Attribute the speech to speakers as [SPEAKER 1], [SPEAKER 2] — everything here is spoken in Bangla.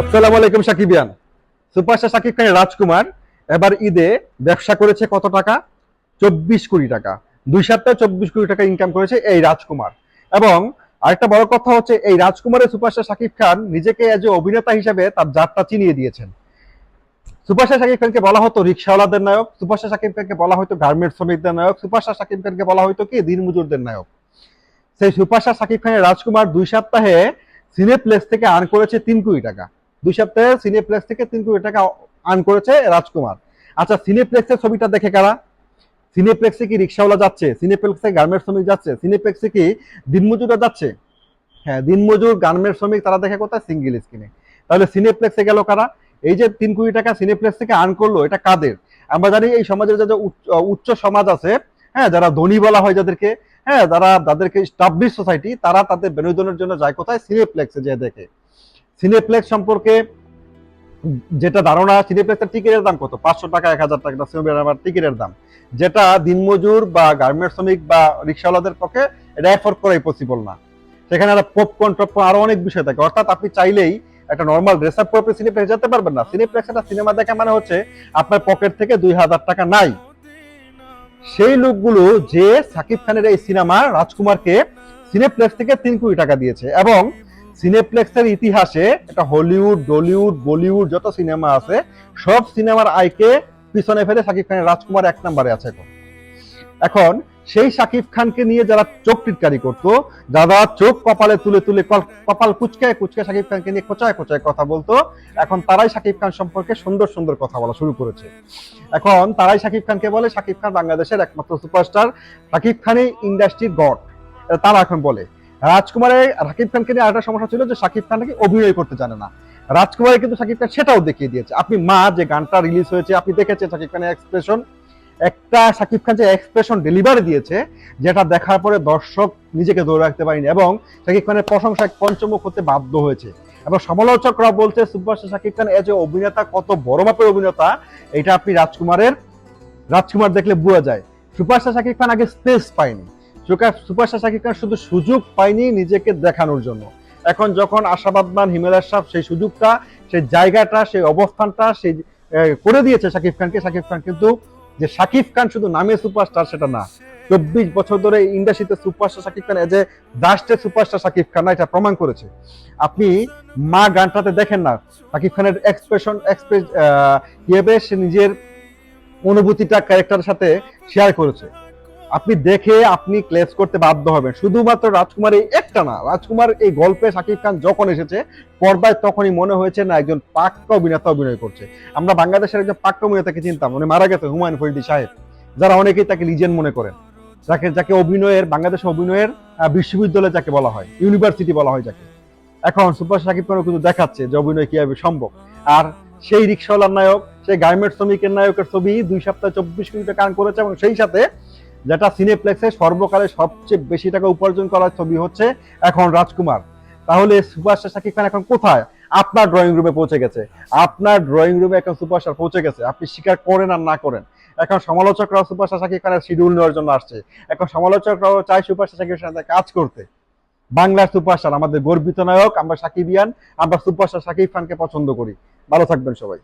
[SPEAKER 1] আসসালামু সাকিবিয়ান। সুপারস্টার সাকিব রাজকুমার, এবার ঈদে ব্যবসা করেছে কত টাকা? চব্বিশ কোটি টাকা। দুই সপ্তাহে চব্বিশ কোটি টাকা ইনকাম করেছে এই রাজকুমার। এবং আরেকটা বড় কথা হচ্ছে, এই রাজকুমারের সুপারস্টার সাকিব খান নিজেকে এজ অভিনেতা হিসেবে তার জাতটা চিনিয়ে দিয়েছেন। সুপারস্টার সাকিব খানকে বলা হতো রিক্সাওয়ালাদের নায়ক, সুপারস্টার সাকিব খানকে বলা হতো গার্মেন্টস শ্রমিকদের নায়ক, সুপারস্টার সাকিব খানকে বলা হতো কি, দিনমজুরদের নায়ক। সেই সুপারস্টার সাকিব খানের রাজকুমার দুই সপ্তাহে সিনেপ্লেক্স থেকে আর্ন করেছে তিন কোটি টাকা। দুই সপ্তাহে সিনেপ্লেক্স থেকে তিন কোটি টাকা আর্ন করেছে রাজকুমার। আচ্ছা সিনেপ্লেক্সের ছবিটা দেখে কারা? সিনেপ্লেক্সে কি রিক্সাওয়ালা যাচ্ছে? সিনেপ্লেক্সে গার্মেন্টস শ্রমিক যাচ্ছে? সিনেপ্লেক্সে কি দিনমজুররা যাচ্ছে? হ্যাঁ দিনমজুর, গার্মেন্টস শ্রমিক, তারা দেখে কোথায়? সিঙ্গেল স্ক্রিনে তাহলে সিনেপ্লেক্সে গেল কারা? এই যে তিন কোটি টাকা সিনেপ্লেক্স থেকে আর্ন করল, এটা কাদের? আমরা জানি এই সমাজের যে উচ্চ সমাজ আছে হ্যাঁ যারা ধনী বলা হয় যাদেরকে হ্যাঁ যারা যাদেরকে স্টাবলিশ সোসাইটি তারা তাদের বিনোদনের জন্য যায় কোথায়? সিনেপ্লেক্সে যে দেখে। সিনেপ্লেক্স সম্পর্কে যেটা ধারণা সিনেপ্লেক্সের টিকিটের দাম কত? পাঁচশো টাকা, এক হাজার টাকা সিনেমার টিকিটের দাম। যেটা দিনমজুর বা গার্মেন্ট শ্রমিক বা রিক্সাওয়ালাদের পক্ষে এটা অ্যাফোর্ড করাই পসিবল না। সেখানে একটা পপকর্ন টপকর্ন, আরও অনেক বিষয় থাকে। অর্থাৎ আপনি চাইলেই একটা নর্মাল ড্রেস আপ করে সিনেপ্লেক্স যেতে পারবেন না। সিনেপ্লেক্স একটা সিনেমা দেখা মানে হচ্ছে আপনার পকেট থেকে দুই হাজার টাকা নাই। সেই লোকগুলো যে সাকিব খানের এই সিনেমা রাজকুমারকে সিনেপ্লেক্স থেকে তিন কোটি টাকা দিয়েছে এবং সিনেপ্লেক্সের ইতিহাসে এটা হলিউড ডলিউড বলিউড যত সিনেমা আছে, সব সিনেমার আয়কে পিছনে ফেলে সাকিব খানের রাজকুমার এক নম্বরে আছে এখন। এখন সেই সাকিব খানকে নিয়ে যারা চোখ টিটকারি করতো, যারা চোখ কপালে তুলে তুলে কপাল কুচকায় কুচকায় সাকিব খানকে নিয়ে কোচায় কোচায় কথা বলতো, এখন তারাই সাকিব খান সম্পর্কে সুন্দর সুন্দর কথা বলা শুরু করেছে। এখন তারাই সাকিব খানকে বলে সাকিব খান বাংলাদেশের একমাত্র সুপারস্টার, সাকিব খানই ইন্ডাস্ট্রির গড তারা এখন বলে। রাজকুমারের সাকিব খানকে নিয়ে আরেকটা সমস্যা ছিল যে সাকিব খান নাকি অভিনয় করতে জানে না। রাজকুমারের কিন্তু সাকিব খান সেটাও দেখিয়ে দিয়েছে। আপনি মা, যে গানটা রিলিজ হয়েছে, আপনি দেখেছেন সাকিব খানের এক্সপ্রেশন একটা সাকিব খান যে এক্সপ্রেশন ডেলিভারি দিয়েছে, যেটা দেখার পরে দর্শক নিজেকে ধরে রাখতে পারেনি এবং সাকিব খানের প্রশংসায় পঞ্চমুখ হতে বাধ্য হয়েছে। এবং সমালোচকরা বলছে, সুপারস্টার সাকিব খান এ অভিনেতা, কত বড় মাপের অভিনেতা, এটা আপনি রাজকুমারের, রাজকুমার দেখলে বোঝা যায়। সুপারস্টার সাকিব খান আগে স্পেস পায়নি। সুপারস্টার সাকিব খান শুধু সুযোগ পায়নি নিজেকে দেখানোর জন্য। এখন যখন আশাবাদমান হিমেলার সাহ সেই সুযোগটা, সেই জায়গাটা, সেই অবস্থানটা, সেই করে দিয়েছে সাকিব খানকে, সাকিব খান কিন্তু যে শাকিব খান শুধু নামে সুপারস্টার, সেটা না। চব্বিশ বছর ধরে ইন্ডাস্ট্রিতে সুপারস্টার শাকিব খান এ দাস্টের সুপারস্টার শাকিব খান এটা প্রমাণ করেছে। আপনি মা গানটাতে দেখেন না, শাকিব খানের এক্সপ্রেশন এক্সপ্রেস কীভাবে সে নিজের অনুভূতিটা ক্যারেক্টারের সাথে শেয়ার করেছে। আপনি দেখে আপনি ক্লেস করতে বাধ্য হবেন। শুধুমাত্র রাজকুমার এই একটা না, রাজকুমার এই গল্পে শাকিব খান যখন এসেছে, পর্দায় তখনই মনে হয়েছে না, একজন পাক্কা অভিনেতা অভিনয় করছে। আমরা বাংলাদেশের একজন পাক্কা অভিনেতাকে চিনতাম, উনি মারা গেছে হুমায়ুন ফরিদি সাহেব, যারা অনেকেই তাকে লিজেন্ড মনে করেন। যাকে যাকে অভিনয়ের, বাংলাদেশ অভিনয়ের বিশ্ববিদ্যালয় যাকে বলা হয় ইউনিভার্সিটি বলা হয় যাকে। এখন সুপার সাকিব খানও কিন্তু দেখাচ্ছে যে অভিনয় কীভাবে সম্ভব। আর সেই রিক্সাওয়ালার নায়ক, সেই গার্মেন্ট শ্রমিকের নায়কের ছবি দুই সপ্তাহে চব্বিশ কোটি টাকা করেছে এবং সেই সাথে যেটা সিনেপ্লেক্সে সর্বকালে সবচেয়ে বেশি টাকা উপার্জন করার ছবি হচ্ছে এখন রাজকুমার। তাহলে সুপারস্টার শাকিব খান এখন কোথায়? আপনার ড্রয়িং রুমে পৌঁছে গেছে। আপনার ড্রয়িং রুমে এখন সুপারস্টার পৌঁছে গেছে। আপনি স্বীকার করেন আর না করেন। এখন সমালোচকরাও সুপারস্টার শাকিব খানের শিডিউল নেওয়ার জন্য আসছে। এখন সমালোচকরাও চায় সুপারস্টার শাকিব সাথে কাজ করতে। বাংলার সুপারস্টার, আমাদের গর্বিত নায়ক, আমরা সাকিবিয়ান, আমরা সুপারস্টার শাকিব খানকে পছন্দ করি। ভালো থাকবেন সবাই।